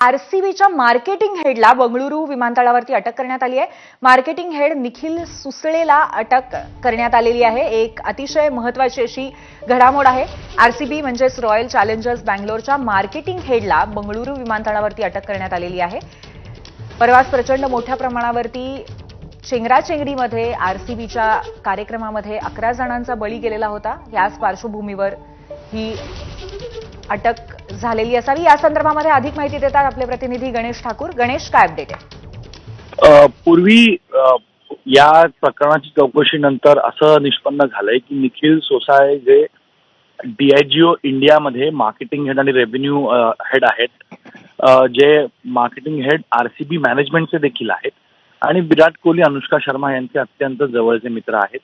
आरसीबीच्या marketing हेडला बंगळुरू विमानतळावरती अटक करण्यात आली आहे. मार्केटिंग हेड निखिल सुसळेला अटक करण्यात आलेली आहे. एक अतिशय महत्वाची अशी घडामोड आहे. आरसीबी म्हणजेच रॉयल चॅलेंजर्स बँगलोरच्या मार्केटिंग हेडला बंगळुरू विमानतळावरती अटक करण्यात आलेली आहे. परवाच प्रचंड मोठ्या प्रमाणावरती चेंगराचेंगरीमध्ये आरसीबीच्या कार्यक्रमामध्ये अकरा जणांचा बळी गेलेला होता. याच पार्श्वभूमीवर ही अटक झालेली असावी. या संदर्भामध्ये अधिक माहिती देतात आपले प्रतिनिधी गणेश ठाकूर. गणेश काय अपडेट आहे? पूर्वी या प्रकरणाची चौकशी नंतर असं निष्पन्न झालंय की निखिल सोसाय जे डीआयजीओ इंडियामध्ये मार्केटिंग हेड आणि रेव्हेन्यू हेड आहेत जे मार्केटिंग हेड आरसीबी मॅनेजमेंटचे देखील आहेत. आणि विराट कोहली अनुष्का शर्मा यांचे अत्यंत जवळचे मित्र आहेत.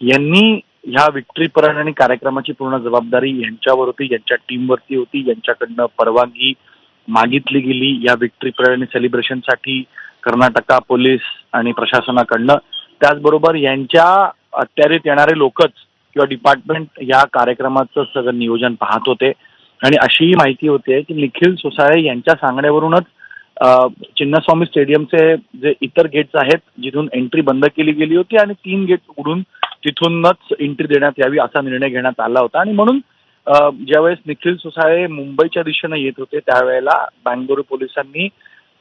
यांनी ह्या विक्ट्री परेड आणि कार्यक्रमाची पूर्ण जबाबदारी यांच्यावर होती यांच्या टीमवरती होती यांच्याकडनं परवानगी मागितली गेली. या विक्ट्री परेड आणि सेलिब्रेशनसाठी कर्नाटका पोलीस आणि प्रशासनाकडनं त्याचबरोबर यांच्या अत्यारीत येणारे लोकच किंवा डिपार्टमेंट या कार्यक्रमाचं सगळं नियोजन पाहत होते. आणि अशीही माहिती होते की निखिल सोसाळे यांच्या सांगण्यावरूनच चिन्नस्वामी स्टेडियमचे जे इतर गेट्स आहेत जिथून एंट्री बंद केली गेली होती आणि तीन गेट उघडून तिथूनच एंट्री देण्यात यावी असा निर्णय घेण्यात आला होता. आणि म्हणून ज्यावेळेस निखिल सोसाळे मुंबईच्या दिशेने येत होते त्यावेळेला बँगलोर पोलिसांनी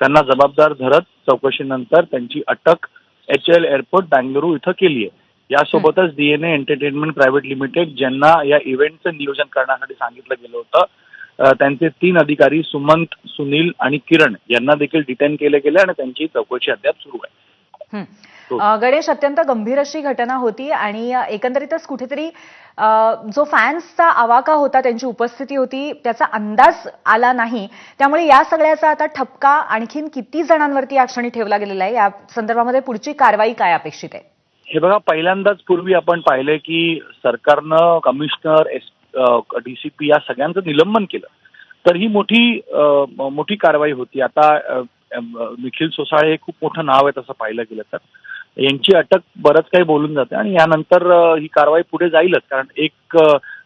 त्यांना जबाबदार धरत चौकशीनंतर त्यांची अटक एच एल एअरपोर्ट बँगलुरू इथं केली आहे. यासोबतच डीएनए एंटरटेनमेंट प्रायव्हेट लिमिटेड ज्यांना या इव्हेंटचं नियोजन करण्यासाठी सांगितलं गेलं होतं त्यांचे तीन अधिकारी सुमंत सुनील आणि किरण यांना देखील डिटेन केले गेले आणि त्यांची चौकशी अद्याप सुरू आहे. गणेश अत्यंत गंभीर अशी घटना होती आणि एकंदरीतच कुठेतरी जो फॅन्सचा आवाका होता त्यांची उपस्थिती होती त्याचा अंदाज आला नाही. त्यामुळे या सगळ्याचा आता ठपका आणखीन किती जणांवरती या क्षणी ठेवला गेलेला आहे? या संदर्भामध्ये पुढची कारवाई काय अपेक्षित आहे? हे बघा पहिल्यांदाच पूर्वी आपण पाहिलंय की सरकारनं कमिशनर एस डीसीपी या सगळ्यांचं निलंबन केलं. तर ही मोठी मोठी कारवाई होती. आता निखिल सोसाळे हे खूप मोठं नाव आहे तसं पाहिलं गेलं तर. यांची अटक बरंच काही बोलून जाते आणि यानंतर ही कारवाई पुढे जाईलच. कारण एक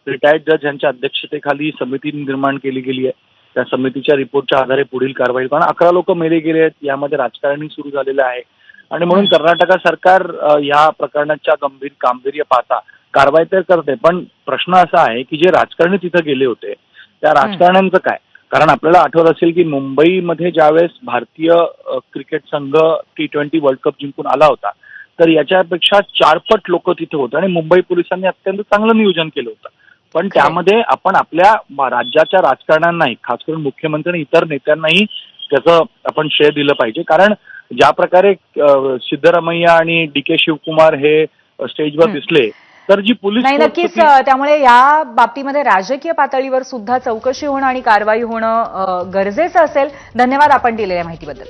रिटायर्ड जज यांच्या अध्यक्षतेखाली समिती निर्माण केली गेली आहे. त्या समितीच्या रिपोर्टच्या आधारे पुढील कारवाई कारण अकरा लोक मेले गेले आहेत. यामध्ये राजकारणही सुरू झालेलं आहे. आणि म्हणून कर्नाटक सरकार या प्रकरणाच्या गंभीर गांभीर्य पाहता कारवाई तर करते पण प्रश्न असा आहे की जे राजकारणी तिथं गेले होते त्या राजकारण्यांचं काय? कारण आपल्याला आठवत असेल की मुंबईमध्ये ज्यावेळेस भारतीय क्रिकेट संघ टी ट्वेंटी वर्ल्ड कप जिंकून आला होता तर याच्यापेक्षा चारपट लोक तिथे होते आणि मुंबई पोलिसांनी अत्यंत चांगलं नियोजन केलं होतं. पण त्यामध्ये आपण आपल्या राज्याच्या राजकारण्यांनाही खास करून मुख्यमंत्री आणि इतर नेत्यांनाही त्याचं आपण श्रेय दिलं पाहिजे. कारण ज्या प्रकारे सिद्धरामय्या आणि डी के शिवकुमार हे स्टेजवर. दिसले तर जी पोलीस नाही नक्कीच त्यामुळे या बाबतीमध्ये राजकीय पातळीवर सुद्धा चौकशी होणं आणि कारवाई होणं गरजेचं असेल. धन्यवाद आपण दिलेल्या माहितीबद्दल.